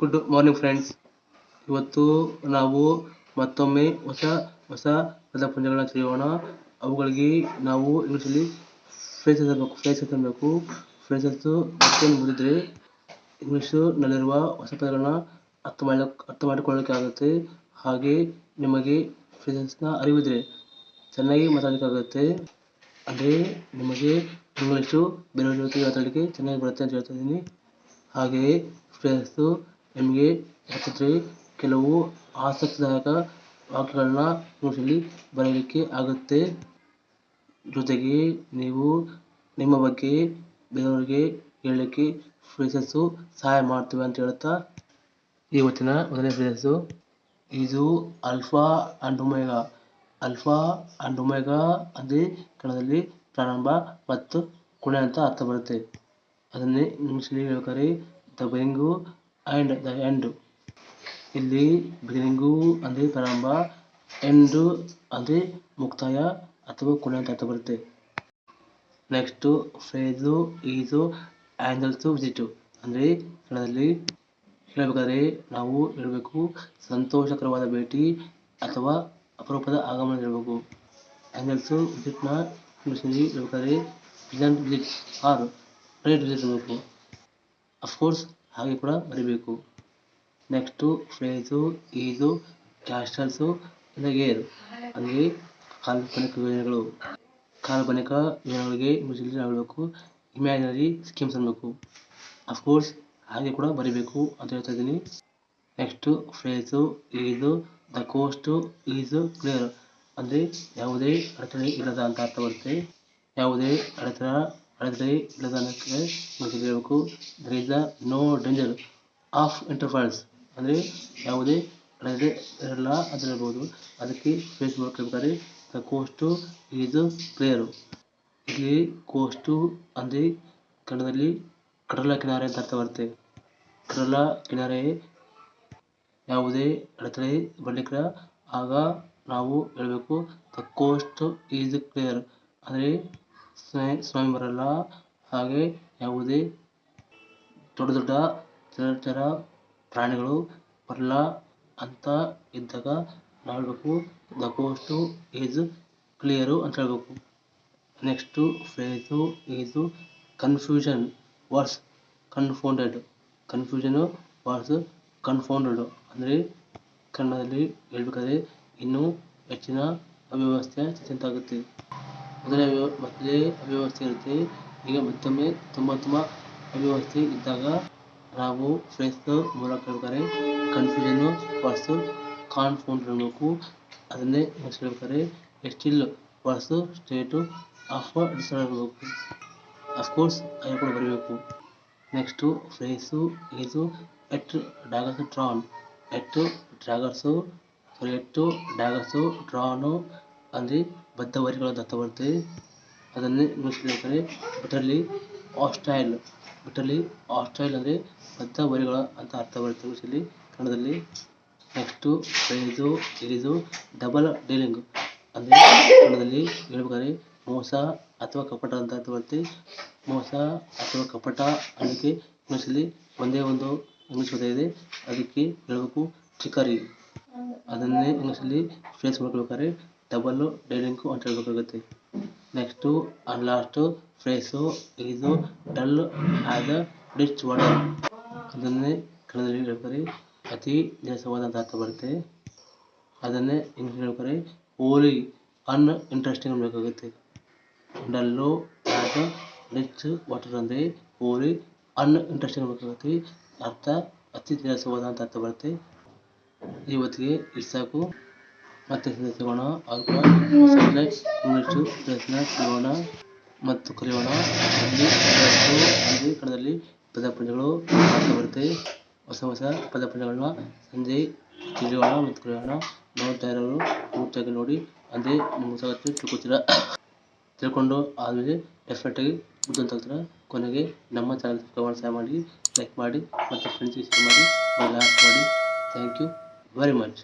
Good morning friends ಇವತ್ತು ನಾವು ಮತ್ತೊಮ್ಮೆ ಹೊಸ ಹೊಸ ಪದಪುಂಜಗಳನ್ನ ತಿಳಿಯೋಣ. ಅವುಗಳಿಗೆ ನಾವು ಇಂಗ್ಲೀಷಲ್ಲಿ ಫ್ರೇಸಸ್ ಅನ್ಬೇಕು ಫ್ರೇಸಸ್ ಅನ್ಬೇಕು. ಫ್ರೇಸಸ್ ಮತ್ತೇನು ಮುಗಿದ್ರೆ ಇಂಗ್ಲೀಷಿನಲ್ಲಿರುವ ಹೊಸ ಪದಗಳನ್ನ ಅರ್ಥ ಮಾಡಲಿಕ್ಕೆ ಅರ್ಥ ಮಾಡಿಕೊಳ್ಳೋಕೆ ಆಗುತ್ತೆ. ಹಾಗೆ ನಿಮಗೆ ಫ್ರೇಸಸ್ನ ಅರಿವಿದ್ರೆ ಚೆನ್ನಾಗಿ ಮಾತಾಡಲಿಕ್ಕಾಗುತ್ತೆ ಅದೇ ನಿಮಗೆ ಇಂಗ್ಲೀಷು ಬೇರೆಯವ್ರ ಜೊತೆ ಮಾತಾಡಲಿಕ್ಕೆ ಚೆನ್ನಾಗಿ ಬರುತ್ತೆ ಅಂತ ಹೇಳ್ತಾ ಇದ್ದೀನಿ. ಹಾಗೆಯೇ ಫ್ರೆಂಡ್ಸು ನಿಮಗೆ ಗೊತ್ತಿದ್ದರೆ ಕೆಲವು ಆಸಕ್ತಿದಾಯಕ ವಾಕ್ಯಗಳನ್ನ ಇಂಗ್ಲೀಷಲ್ಲಿ ಬರೆಯಲಿಕ್ಕೆ ಆಗುತ್ತೆ. ಜೊತೆಗೆ ನೀವು ನಿಮ್ಮ ಬಗ್ಗೆ ಬೇರೆಯವರಿಗೆ ಹೇಳಲಿಕ್ಕೆ ಫ್ರೇಸಸ್ಸು ಸಹಾಯ ಮಾಡ್ತವೆ ಅಂತ ಹೇಳ್ತಾ ಇವತ್ತಿನ ಮೊದಲನೇ ಫ್ರೇಸಸ್ಸು ಇದು alpha and omega alpha and omega ಅಂದರೆ ಕಣದಲ್ಲಿ ಪ್ರಾರಂಭ ಮತ್ತು ಕೊನೆ ಅಂತ ಅರ್ಥ ಬರುತ್ತೆ. ಅದನ್ನೇ ಇಂಗ್ಲೀಷಲ್ಲಿ ಹೇಳ್ಬೇಕಾದ್ರೆ the beginning and the end ಇಲ್ಲಿ ಬಿಗಿನಿಂಗು ಅಂದರೆ ಪ್ರಾರಂಭ ಎಂಡು ಅಂದರೆ ಮುಕ್ತಾಯ ಅಥವಾ ಕೊನೆ ಅಂತ ಬರುತ್ತೆ. ನೆಕ್ಸ್ಟು ಫ್ರೇಜು ಈಜು ಆ್ಯಂಗಲ್ಸು ವಿಸಿಟು ಅಂದರೆ ಕನ್ನಡದಲ್ಲಿ ಹೇಳಬೇಕಾದ್ರೆ ನಾವು ಹೇಳಬೇಕು, ಸಂತೋಷಕರವಾದ ಭೇಟಿ ಅಥವಾ ಅಪರೂಪದ ಆಗಮನ ಹೇಳಬೇಕು ಆ್ಯಂಗಲ್ಸು ವಿಸಿಟ್ನ ಇಂಗ್ಲೀಷ್ನಲ್ಲಿ ಹೇಳ್ಬೇಕಾದ್ರೆ present visit or rate visit ಇರಬೇಕು. ಅಫ್ಕೋರ್ಸ್ ಹಾಗೆ ಕೂಡ ಬರಿಬೇಕು. ನೆಕ್ಸ್ಟು ಫ್ರೇಸು ಈಜು ಕ್ಯಾಸ್ಟಲ್ಸು ಗೇರ್ ಅಂದರೆ ಕಾಲ್ಪನಿಕ ಯೋಜನೆಗಳು ಕಾಲ್ಪನಿಕ ಯೋಜನೆಗಳಿಗೆ ಇಂಗ್ಲೀಷಲ್ಲಿ ಆಗಬೇಕು ಇಮ್ಯಾಜಿನರಿ ಸ್ಕೀಮ್ಸ್ ಅನ್ನಬೇಕು ಅಫ್ಕೋರ್ಸ್ ಹಾಗೆ ಕೂಡ ಬರಿಬೇಕು ಅಂತ ಹೇಳ್ತಾ ಇದ್ದೀನಿ. Next phrase is the coast is clear ಅಂದರೆ ಯಾವುದೇ ಅಡೆತಡೆ ಇಲ್ಲದ ಅಂತ ಅರ್ಥ ಬರುತ್ತೆ. ಯಾವುದೇ ಅಡೆತಡೆ ಇಂಗ್ಲೀಷಲ್ಲಿ ಹೇಳಬೇಕು there is the no danger of intervals ಅಂದರೆ ಯಾವುದೇ ಅಡೆತಡೆ ಇರಲ್ಲ ಅಂತ ಹೇಳ್ಬೋದು. ಅದಕ್ಕೆ ಫೇಸ್ ಮಾಡ್ಕೊಬೇಕಾದ್ರೆ ದ ಕೋಸ್ಟು ಈಸ್ ಕ್ಲಿಯರು ಇಲ್ಲಿ ಕೋಸ್ಟು ಅಂದರೆ ಕನ್ನಡದಲ್ಲಿ ಕಡಲ ಕಿನಾರೆ ಅಂತ ಅರ್ಥ ಬರುತ್ತೆ. ಕಡಲ ಕಿನಾರೆ ಯಾವುದೇ ಅಡೆತಡೆ ಬರಲಿಕ್ಕೆ ಆಗ ನಾವು ಹೇಳಬೇಕು ದ ಕೋಸ್ಟ್ ಈಸ್ ಕ್ಲಿಯರ್ ಅಂದರೆ ಸುನಾಮಿ ಬರಲ್ಲ ಹಾಗೆ ಯಾವುದೇ ದೊಡ್ಡ ದೊಡ್ಡ ಜಲಚರ ಪ್ರಾಣಿಗಳು ಬರಲ್ಲ ಅಂತ ಇದ್ದಾಗ ನಾವು ಹೇಳಬೇಕು ದ ಕೋಸ್ಟು ಈಸ್ ಕ್ಲಿಯರು ಅಂತ ಹೇಳಬೇಕು. Next phrase is confusion worse confounded confusion worse confounded ಅಂದರೆ ಕನ್ನಡದಲ್ಲಿ ಹೇಳ್ಬೇಕಾದ್ರೆ ಇನ್ನೂ ಹೆಚ್ಚಿನ ಅವ್ಯವಸ್ಥೆ ಚಿಂತಾಗುತ್ತೆ ಮೊದಲೇ ಮೊದಲೇ ಅವ್ಯವಸ್ಥೆ ಇರುತ್ತೆ. ಈಗ ಮತ್ತೊಮ್ಮೆ ತುಂಬ ತುಂಬ ಅವ್ಯವಸ್ಥೆ ಇದ್ದಾಗ ನಾವು ಫ್ರೆಸ್ಸು ಮೂಲಕ ಹೇಳ್ತಾರೆ ಕನ್ಫ್ಯೂಷನ್ನು ವರ್ಸು ಕಾನ್ಫೌಂಡ್ ಇರಬೇಕು ಅದನ್ನೇ ನೆಕ್ಸ್ಟ್ ಹೇಳ್ತಾರೆ. Still worse state of decide ಇರಬೇಕು ಅಫ್ಕೋರ್ಸ್ ಅದು ಕೂಡ ಬರೀಬೇಕು. Next phrase is at daggers drawn at daggers sorry ಎಟ್ಟು ಡ್ರಾನು ಅಂದರೆ ಬದ್ಧ ವರಿಗಳ ಬರುತ್ತೆ ಅದನ್ನೇ ಇಂಗ್ಲೀಷಲ್ಲಿ ಹೇಳ್ತಾರೆ ಬಿಟರ್ಲಿ ಆಸ್ಟೈಲ್ ಬಿಟರ್ಲಿ ಆಸ್ಟೈಲ್ ಅಂದರೆ ಬದ್ಧ ವರಿಗಳ ಅಂತ ಅರ್ಥ ಬರುತ್ತೆ ಇಂಗ್ಲೀಷಲ್ಲಿ ಕನ್ನಡದಲ್ಲಿ ನೆಕ್ಸ್ಟು ಬೆಳೆದು, ಇಳಿದು, ಡಬಲ್ ಡೀಲಿಂಗ್ ಅಂದರೆ ಕನ್ನಡದಲ್ಲಿ ಹೇಳ್ಬೇಕಾದ್ರೆ ಮೋಸ ಅಥವಾ ಕಪಟ ಅಂತ ಅರ್ಥ ಬರುತ್ತೆ ಮೋಸ ಅಥವಾ ಕಪಟ ಅನ್ನೋಕ್ಕೆ ಇಂಗ್ಲೀಷಲ್ಲಿ ಒಂದೇ ಒಂದು ಇಂಗ್ಲೀಷ್ ಪದ ಇದೆ, ಅದಕ್ಕೆ ಹೇಳಬೇಕು ಚಿಕರಿ. ಅದನ್ನೇ ಇಂಗ್ಲೀಷಲ್ಲಿ ಫೇಸ್ ಮಾಡ್ಕೊಳ್ಬೇಕಾದ್ರೆ ಡಬಲ್ಲು ಡೈಲಿಂಗು ಅಂತ ಹೇಳ್ಬೇಕಾಗುತ್ತೆ ನೆಕ್ಸ್ಟು ಅಂಡ್ ಲಾಸ್ಟು ಫ್ರೇಸು ಇದು dull as a rich water ಅದನ್ನೇ ಕನ್ನಡದಲ್ಲಿ ಹೇಳ್ಬೇಕಾರೆ ಅತಿ ನೀರಸವಾದ ಅರ್ಥ ಬರುತ್ತೆ. ಅದನ್ನೇ ಇಂಗ್ಲೀಷ್ ಹೇಳ್ಬೇಕಾರೆ wholly uninteresting ಅನ್ಬೇಕಾಗುತ್ತೆ dull as a rich water ಅಂದರೆ ಓಲಿ ಅನ್ ಇಂಟ್ರೆಸ್ಟಿಂಗ್ ಅನ್ಬೇಕಾಗುತ್ತೆ ಅರ್ಥ, ಅತಿ ನೀರಸವಾದ ಅರ್ಥ ಬರುತ್ತೆ. ಇವತ್ತಿಗೆ ಇಷ್ಟು ಮತ್ತೆ ಸಿಗೋಣ ಅಲ್ಪ ಇಂಗ್ಲೀಷು ಪ್ರಯತ್ನ ಸಿಗೋಣ ಮತ್ತು ಕಲಿಯೋಣ ಅಲ್ಲಿ ಅಲ್ಲಿ ಕನ್ನಡದಲ್ಲಿ ಪದಪುಂಜಗಳು ಅರ್ಥ ಬರುತ್ತೆ. ಹೊಸ ಹೊಸ ಪದಪುಂಜಗಳನ್ನ ಸಂಜೆ ತಿಳಿಯೋಣ ಮತ್ತು ಕಲಿಯೋಣ ನೋಡ್ತಾ ಇರೋರು ಪೂರ್ತಿಯಾಗಿ ನೋಡಿ. ಅಂದರೆ ನಿಮ್ಮ ಸಾಗತ್ತೆ ತಿಳ್ಕೊತೀರ? ತಿಳ್ಕೊಂಡು ಆದಮೇಲೆ ಡೆಫಿನೆಟಾಗಿ ಬುದ್ಧಿವಂತ ಆಗ್ತೀರ? ಕೊನೆಗೆ ನಮ್ಮ ಚಾನಲ್ ಸಬ್ಸ್ಕ್ರೈಬ್ ಸಹಾಯ ಮಾಡಿ ಲೈಕ್ ಮಾಡಿ, ಮತ್ತು ಫ್ರೆಂಡ್ಸಿಗೆ ಶೇರ್ ಮಾಡಿ ಲಾಸ್ಟ್ ಮಾಡಿ. Thank you very much